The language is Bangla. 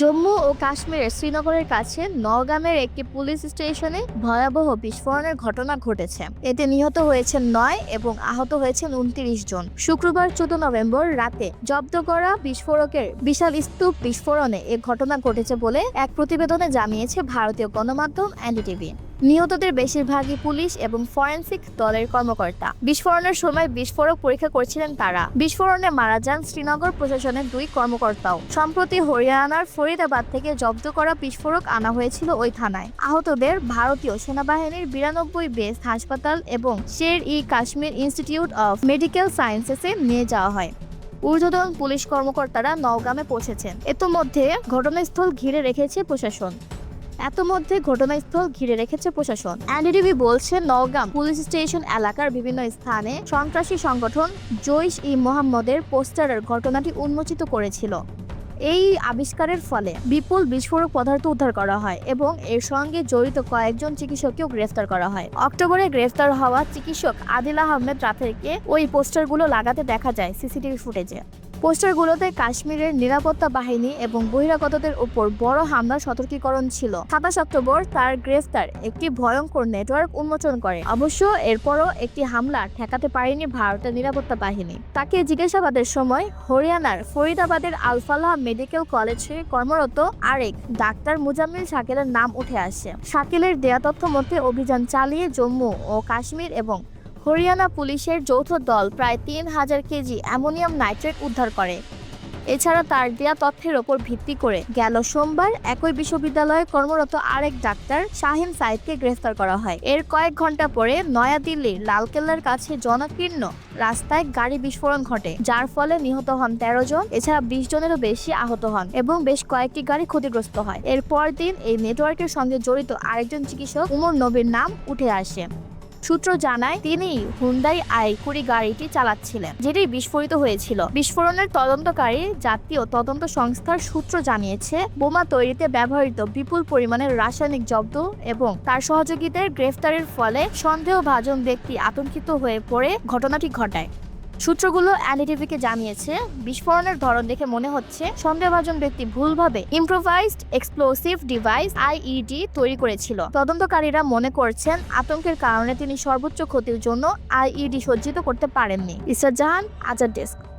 জম্মু ও কাশ্মীরের শ্রীনগরের কাছে নওগামের একটি পুলিশ স্টেশনে ভয়াবহ বিস্ফোরণের ঘটনা ঘটেছে। এতে নিহত হয়েছেন নয় এবং আহত হয়েছেন উনত্রিশ জন। শুক্রবার চোদ্দ নভেম্বর রাতে জব্দ করা বিস্ফোরকের বিশাল স্তূপ বিস্ফোরণে এ ঘটনা ঘটেছে বলে এক প্রতিবেদনে জানিয়েছে ভারতীয় গণমাধ্যম এনডিটিভি। নিহতদের বেশিরভাগই পুলিশ এবং ফরেন্সিক দলের কর্মকর্তা। বিস্ফোরণের সময় বিস্ফোরক পরীক্ষা করছিলেন তারা। বিস্ফোরণে মারা যান শ্রীনগর প্রশাসনের দুই কর্মকর্তাও। সম্প্রতি হরিয়ানার ফরিদাবাদ থেকে জব্দ করা বিস্ফোরক আনা হয়েছিল ওই থানায়। আহতদের ভারতীয় সেনাবাহিনীর বিরানব্বই বেস হাসপাতাল এবং Sher e Kashmir institute of medical সায়েন্সেসে নিয়ে যাওয়া হয়। ঊর্ধ্বতন পুলিশ কর্মকর্তারা নওগামে পৌঁছেছেন। ইতোমধ্যে ঘটনাস্থল ঘিরে রেখেছে প্রশাসন। এত মধ্যে ঘটনাস্থল ঘিরে রেখেছে প্রশাসন। এনডিটিভি বলছে নওগাম পুলিশ স্টেশন এলাকার বিভিন্ন স্থানে সন্ত্রাসী সংগঠন জৈশ ই মোহাম্মদের পোস্টারের ঘটনাটি উন্মোচিত করেছিল। এই আবিষ্কারের ফলে বিপুল বিস্ফোরক পদার্থ উদ্ধার করা হয় এবং এর সঙ্গে জড়িত কয়েকজন চিকিৎসককেও গ্রেফতার করা হয়। অক্টোবরে গ্রেফতার হওয়া চিকিৎসক আদিল আহমেদ রাফেরকে ওই পোস্টারগুলো লাগাতে দেখা যায় সিসিটিভি ফুটেজে। পোস্টারগুলোতে কাশ্মীরের নিরাপত্তা বাহিনী এবং বহিরাগতদের উপর বড় হামলার সতর্কীকরণ ছিল। সাতাশ অক্টোবর তার গ্রেফতার একটি ভয়ঙ্কর নেটওয়ার্ক উন্মোচন করে। অবশ্য এরপরও একটি হামলা ঠেকাতে পারেনি ভারতের নিরাপত্তা বাহিনী। তাকে জিজ্ঞাসাবাদের সময় হরিয়ানার ফরিদাবাদের আলফালাহ মেডিকেল কলেজে কর্মরত আরেক ডাক্তার মুজাম্মিল শাকিলের নাম উঠে আসে। শাকিলের দেয়া তথ্য মতে অভিযান চালিয়ে জম্মু ও কাশ্মীর এবং হরিয়ানা পুলিশের যৌথ দল প্রায় তিন হাজার কেজি অ্যামোনিয়াম নাইট্রেট উদ্ধার করে। এছাড়া তার দেয়া তথ্যের ওপর ভিত্তি করে গেল সোমবার একই বিশ্ববিদ্যালয়ে কর্মরত আরেক ডাক্তার শাহিন সাইদকে গ্রেফতার করা হয়। এর কয়েক ঘণ্টা পরে নয়াদিল্লির লালকেল্লার কাছে জনাকীর্ণ রাস্তায় গাড়ি বিস্ফোরণ ঘটে, যার ফলে নিহত হন তেরো জন, এছাড়া বিশ জনেরও বেশি আহত হন এবং বেশ কয়েকটি গাড়ি ক্ষতিগ্রস্ত হয়। এর দিন এই নেটওয়ার্কের সঙ্গে জড়িত আরেকজন চিকিৎসক উমর নবীর নাম উঠে আসে। সূত্র জানায়, তিনি হুন্ডাই আই কুড়ি গাড়িটি চালাচ্ছিলেন, যেটি বিস্ফোরিত হয়েছিল। বিস্ফোরণের তদন্তকারী জাতীয় তদন্ত সংস্থার সূত্র জানিয়েছে, বোমা তৈরিতে ব্যবহৃত বিপুল পরিমাণের রাসায়নিক জব্দ এবং তার সহযোগীদের গ্রেফতারের ফলে সন্দেহভাজন ব্যক্তি আতঙ্কিত হয়ে পড়ে, ঘটনাটি ঘটায়। সূত্রগুলো এনডিটিভিকে জানিয়েছে, বিস্ফোরণের ধরন দেখে মনে হচ্ছে সন্দেহভাজন ব্যক্তি ভুলভাবে ইম্প্রোভাইজড এক্সপ্লোসিভ ডিভাইস আইইডি তৈরি করেছিল। তদন্তকারীরা মনে করছেন আতঙ্কের কারণে তিনি সর্বোচ্চ ক্ষতির জন্য আইইডি সজ্জিত করতে পারেননি। ইসরাত জাহান আজার ডেস্ক।